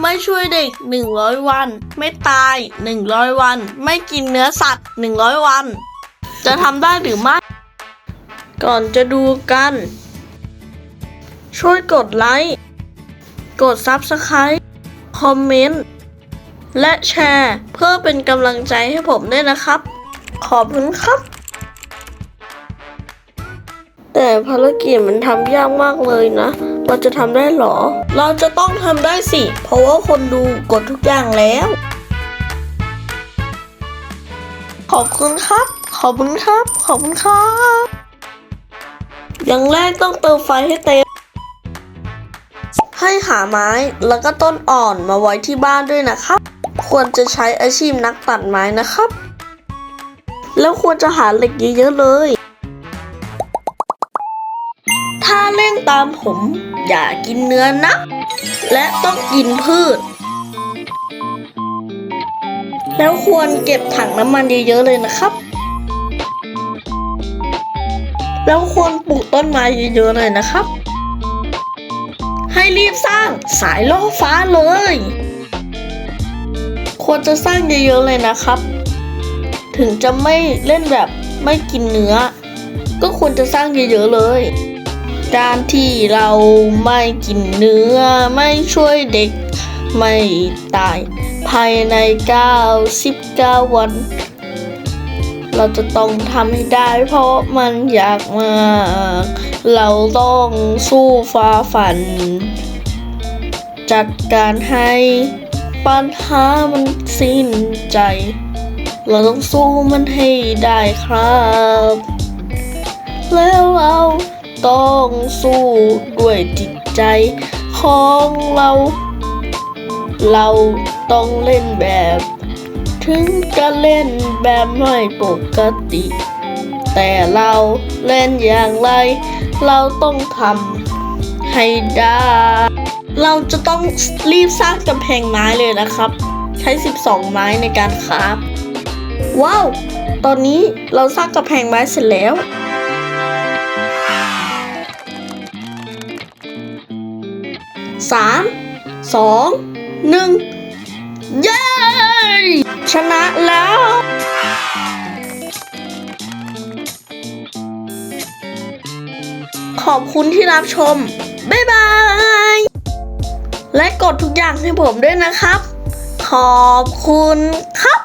ไม่ช่วยเด็ก 100 วัน ไม่ตาย 100 วัน ไม่กินเนื้อสัตว์ 100 วัน จะทำได้หรือไม่ ก่อนจะดูกัน ช่วยกดไลค์ กด Subscribe คอมเมนต์ และแชร์ เพื่อเป็นกำลังใจให้ผมด้วยนะครับ ขอบคุณครับ แต่ภารกิจมันทำยากมากเลยนะ เราจะทำได้หรอ เราจะต้องทำได้สิ เพราะว่าคนดูกดทุกอย่างแล้ว ขอบคุณครับ ขอบคุณครับ ขอบคุณครับ อย่างแรกต้องเติมไฟให้เต็ม ให้หาไม้แล้วก็ต้นอ่อนมาไว้ที่บ้านด้วยนะครับ ควรจะใช้อาชีพนักตัดไม้นะครับ แล้วควรจะหาเหล็กเยอะๆเลย ถ้าเล่นตามผม อย่ากินเนื้อนะ และต้องกินพืช แล้วควรเก็บถังน้ำมันเยอะๆเลยนะครับ แล้วควรปลูกต้นไม้เยอะๆเลยนะครับ ให้รีบสร้างสายล่อฟ้าเลย ควรจะสร้างเยอะๆเลยนะครับ ถึงจะไม่เล่นแบบไม่กินเนื้อ ก็ควรจะสร้างเยอะๆเลย การที่เราไม่กินเนื้อไม่ช่วยเด็กไม่ตาย ภายใน 99 วัน เราจะต้องทำให้ได้เพราะมันอยากมากเราต้องสู้ฟ้าฝัน จัดการให้ปัญหามันสิ้นใจ เราต้องสู้มันให้ได้ครับ แล้วเรา ต้องสู้ด้วยจิตใจของเรา เราต้องเล่นแบบ ถึงจะเล่นแบบไม่ปกติ แต่เราเล่นอย่างไร เราต้องทำให้ได้ เราจะต้องรีบสร้างกำแพงไม้เลยนะครับ ใช้ 12 ไม้ในการคราฟว้าว ตอนนี้เราสร้างกำแพงไม้เสร็จแล้ว สามสองหนึ่งเย้ ชนะแล้วขอบคุณที่รับชม บ๊ายบาย และกดทุกอย่างให้ผมด้วยนะครับ ขอบคุณครับ